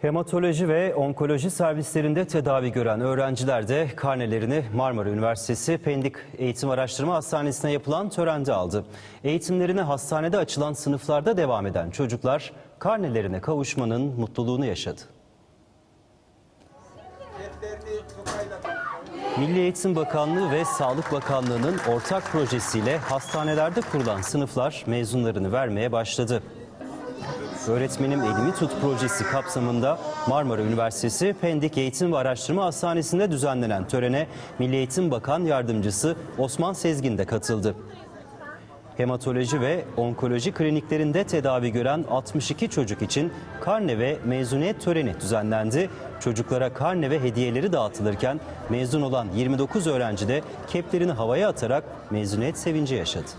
Hematoloji ve onkoloji servislerinde tedavi gören öğrenciler de karnelerini Marmara Üniversitesi Pendik Eğitim Araştırma Hastanesi'ne yapılan törende aldı. Eğitimlerine hastanede açılan sınıflarda devam eden çocuklar karnelerine kavuşmanın mutluluğunu yaşadı. Milli Eğitim Bakanlığı ve Sağlık Bakanlığı'nın ortak projesiyle hastanelerde kurulan sınıflar mezunlarını vermeye başladı. Öğretmenim Elimi Tut projesi kapsamında Marmara Üniversitesi Pendik Eğitim ve Araştırma Hastanesi'nde düzenlenen törene Milli Eğitim Bakan Yardımcısı Osman Sezgin de katıldı. Hematoloji ve onkoloji kliniklerinde tedavi gören 62 çocuk için karne ve mezuniyet töreni düzenlendi. Çocuklara karne ve hediyeleri dağıtılırken mezun olan 29 öğrenci de keplerini havaya atarak mezuniyet sevinci yaşadı.